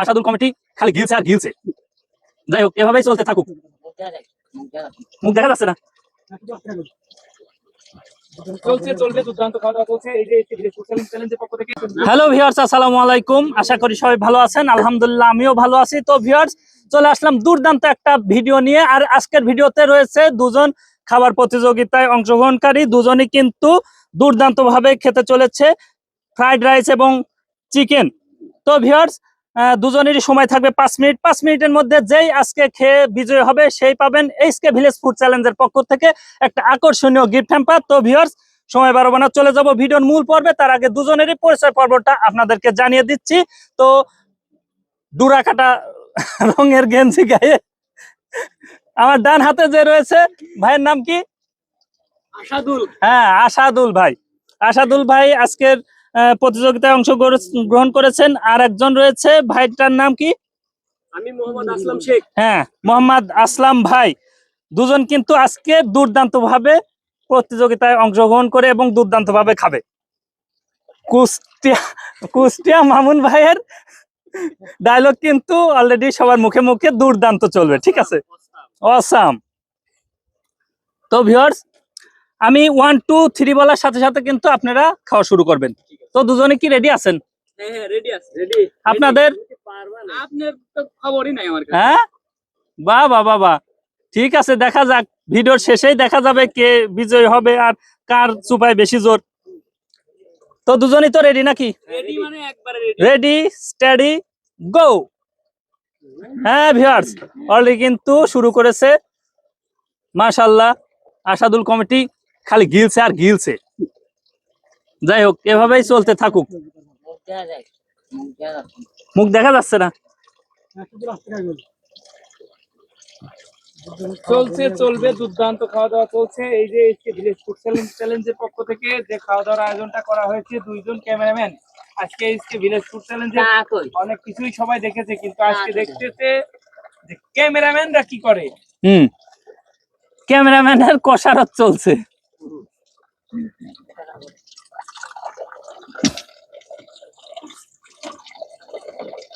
Ashadul committee খালি গিলছে আর গিলছে। যাই হোক এভাবেই চলতে থাকুক। মুখ দেখা যাচ্ছে না। হ্যালো ভিউয়ার্স আসসালামু আলাইকুম। আশা করি সবাই ভালো আছেন। আলহামদুলিল্লাহ আমিও ভালো আছি। তো ভিউয়ার্স চলে আসলাম দুর্দান্ত একটা ভিডিও নিয়ে। আর আজকের ভিডিওতে রয়েছে দুজন খাবার প্রতিযোগিতায় অংশগ্রহণকারী। দুজনই কিন্তু দুর্দান্ত ভাবে খেতে চলেছে। ফ্রাইড রাইস এবং চিকেন। তো ভিউয়ার্স দুজনেরই সময় থাকবে পাঁচ মিনিট। পাঁচ মিনিটের মধ্যে যেই আজকে খেয়ে বিজয় হবে সেই পাবেন এইচকে ভিলেজ ফুড চ্যালেঞ্জের পক্ষ থেকে একটা আকর্ষণীয় গিফট হ্যাম্পার তো ভিউয়ার্স সময় বারো না চলে যাব ভিডিওর মূল পর্বে। তার আগে দুজনেরই পরিচয় পর্বটা আপনাদেরকে জানিয়ে দিচ্ছি। তো ডুরা কাটা রঙের গেঞ্জি গায়ে আমার ডান হাতে যে রয়েছে ভাইয়ের নাম কি? আশাদুল। হ্যাঁ আশাদুল ভাই। আশাদুল ভাই আজকের প্রতিযোগিতায় অংশগ্রহণ করেছেন আর একজন রয়েছে। ভাইটার নাম কি? আমি মোহাম্মদ আসলাম শেখ। হ্যাঁ মোহাম্মদ আসলাম ভাই। দুজন কিন্তু আজকে দুর্দান্ত ভাবে প্রতিযোগিতায় অংশগ্রহণ করে এবং দুর্দান্ত ভাবে খাবে। কুষ্টিয়া কুষ্টিয়া মামুন ভাইয়ের ডায়লগ কিন্তু অলরেডি সবার মুখে মুখে দুর্দান্ত চলবে ঠিক আছে? অসাম তো ভিউয়ার্স আমি ওয়ান টু থ্রি বলার সাথে সাথে কিন্তু আপনারা খাওয়া শুরু করবেন। তো দুজনে কি রেডি আছেন? হ্যাঁ হ্যাঁ রেডি আছে। রেডি আপনাদের? আপনার তো খবরই নাই আমার কাছে। হ্যাঁ? বাহ বাহ বাহ বাহ। ঠিক আছে দেখা যাক। ভিডিওর শেষেই দেখা যাবে কে বিজয় হবে আর কার চুপায় বেশি জোর। তো দুজনই তো রেডি নাকি? রেডি মানে রেডি রেডি স্টাডি গো হ্যাঁ ভিউয়ার্স অলরেডি কিন্তু শুরু করেছে। মাশাল্লাহ আসাদুল কমিটি খালি গিলছে আর গিলছে। যাই হোক এভাবেই চলতে থাকুক। মুখ দেখা যাচ্ছে না? চলছে চলবে দুর্দান্ত খাওয়া দাওয়া চলছে। এই যে এসকে ভিলেজ ফুড চ্যালেঞ্জ চ্যালেঞ্জের পক্ষ থেকে যে খাওয়া দাওয়ার আয়োজনটা করা হয়েছে দুইজন ক্যামেরাম্যান। আজকে এসকে ভিলেজ ফুড চ্যালেঞ্জে অনেক কিছুই সবাই দেখেছে কিন্তু আজকে দেখতেছে যে ক্যামেরাম্যানরা কি করে? হুম। ক্যামেরাম্যানের কষারত চলছে তো এখন আমি লাইভ ভালোবাসা দিব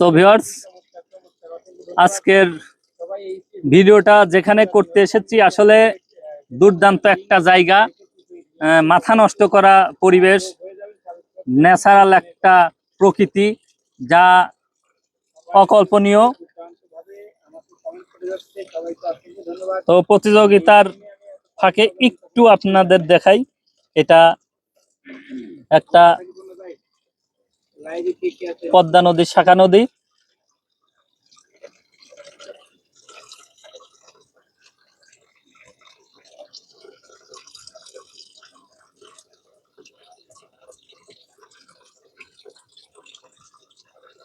তো ভিউয়ার্স। আজকের ভিডিওটা যেখানে করতে এসেছি, আসলে দুর্দান্ত একটা জায়গা মাথা নষ্ট করা পরিবেশ ন্যাচারাল একটা প্রকৃতি, যা অকল্পনীয় তো প্রতিযোগিতার ফাঁকে একটু আপনাদের দেখাই। এটা একটা পদ্মা নদী, শাখা নদী।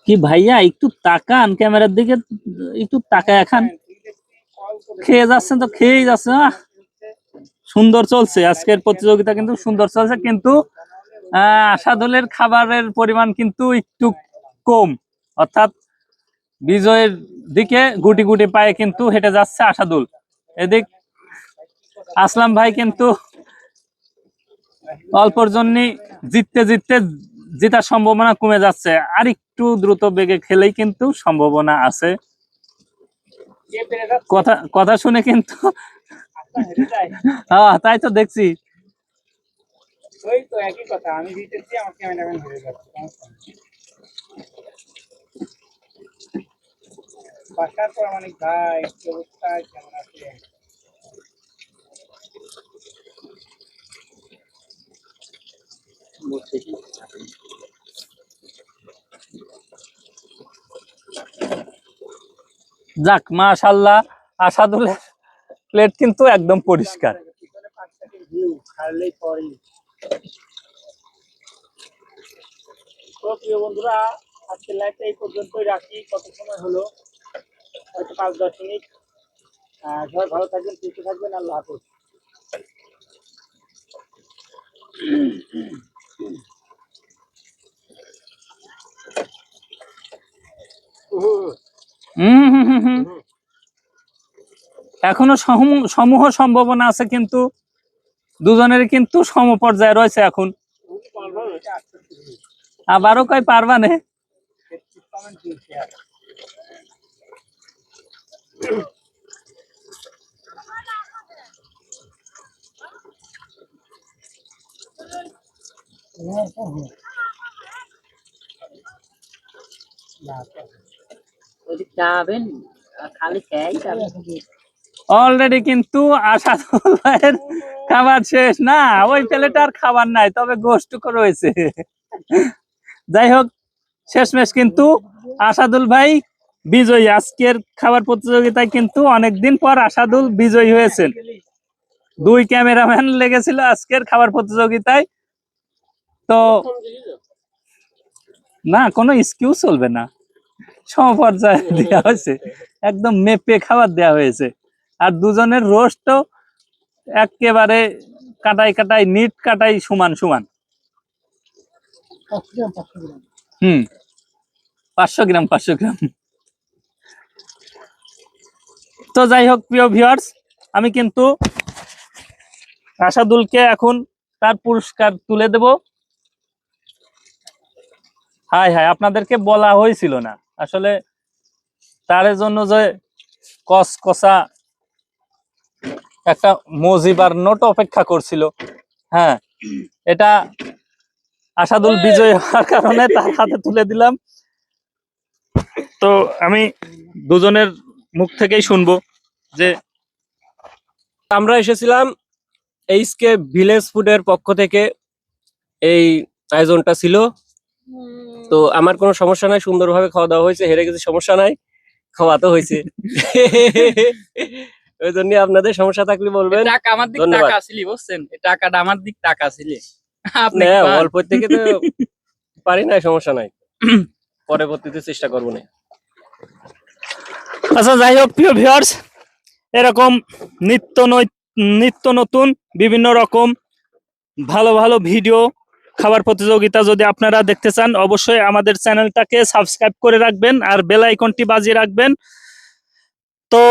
কি ভাইয়া, একটু তাকান ক্যামেরার দিকে, একটু তাকায় করে খেয়ে যাচ্ছেন তো, খেয়েই যাচ্ছে সুন্দর চলছে। আজকের প্রতিযোগিতা কিন্তু সুন্দর চলছে কিন্তু আহ, আশাদুলের খাবারের পরিমাণ কিন্তু একটু কম। অর্থাৎ বিজয়ের দিকে গুটি গুটি পায়ে কিন্তু হেঁটে যাচ্ছে আশাদুল। এদিক আসলাম ভাই কিন্তু অল্পর জন্য জিততে জিততে জেতার সম্ভাবনা কমে যাচ্ছে। আর একটু দ্রুত বেগে খেলেই কিন্তু সম্ভাবনা আছে। কথা কথা শুনে কিন্তু হ্যাঁ তাই তো দেখছি। ওই তো একই কথা আমি জিতেছি আমার ক্যামেরাম্যান হেরে যাচ্ছে বাসার পর অনেক ভাই অবস্থা? কেমন আছে যাক মাশাল্লাহ আসাদুলের প্লেট কিন্তু একদম পরিষ্কার। তো প্রিয় বন্ধুরা পর্যন্তই রাখি। কত সময় হলো? হয়তো পাঁচ, দশ মিনিট। ভালো থাকবেন, সুস্থ থাকবেন। আল্লাহ হাফিজ হুম হুম হুম হুম। এখনও সমূহ- সম্ভাবনা আছে কিন্তু দুজনের কিন্তু সম পর্যায়ে রয়েছে এখন। আবারও কয় পারবা নে? খালি খেয়াই অলরেডি কিন্তু আশাদুল ভাইয়ের খাবার শেষ। না ওই প্লেটে আর খাবার নাই তবে গোষ্ঠটুকু রয়েছে। যাই হোক শেষমেশ কিন্তু আসাদুল ভাই বিজয়ী। আজকের খাবার প্রতিযোগিতায় কিন্তু অনেকদিন পর আসাদুল বিজয়ী হয়েছেন। দুই ক্যামেরাম্যান লেগেছিল আজকের খাবার প্রতিযোগিতায়। তো না কোনো এক্সকিউজ চলবে না। সমপর্যায়ে দেওয়া হয়েছে। একদম মেপে খাবার দেওয়া হয়েছে। আর দুজনের রোস্ট একেবারে কাটাই কাটাই, নিট কাটাই সমান সমান। হুম, পাঁচশো গ্রাম পাঁচশো গ্রাম। তো যাই হোক, প্রিয় ভিউয়ার্স, আমি কিন্তু আসাদুলকে এখন তার পুরস্কার তুলে দেব। হাই হাই আপনাদেরকে বলা হয়েছিল না। আসলে তার জন্য যে কস কষা একটা মজিবার নোট অপেক্ষা করছিল। হ্যাঁ এটা আসাদুল বিজয় হওয়ার কারণে তার হাতে তুলে দিলাম। তো আমি দুজনের মুখ থেকেই শুনব যে আমরা এসেছিলাম এইচকে ভিলেজ ফুডের পক্ষ থেকে এই আয়োজনটা ছিল। তো আমার কোনো সমস্যা নাই সুন্দরভাবে খাওয়া দাওয়া হয়েছে হেরে গেছে সমস্যা নাই খাওয়া তো হয়েছে। ওই জন্য আপনাদের সমস্যা থাকলে বলবেন। টাকা আমার দিক। টাকা ছিলি বুঝছেন? এই টাকাটা আমার দিক টাকা ছিলি আপনি। অল্প থেকে তো পারি না সমস্যা নাই। পরবর্তীতে চেষ্টা করব না। আচ্ছা যাই হোক প্রিয় ভিউয়ার্স এরকম নিত্য নিত্য নতুন বিভিন্ন রকম ভালো ভালো ভিডিও খাবার প্রতিযোগিতা যদি আপনারা দেখতে চান অবশ্যই আমাদের চ্যানেলটাকে সাবস্ক্রাইব করে রাখবেন আর বেল আইকনটি বাজিয়ে রাখবেন। তো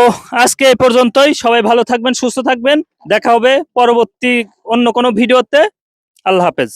আজকে এই পর্যন্তই। সবাই ভালো থাকবেন, সুস্থ থাকবেন। দেখা হবে পরবর্তী অন্য কোনো ভিডিওতে। আল্লাহ হাফেজ।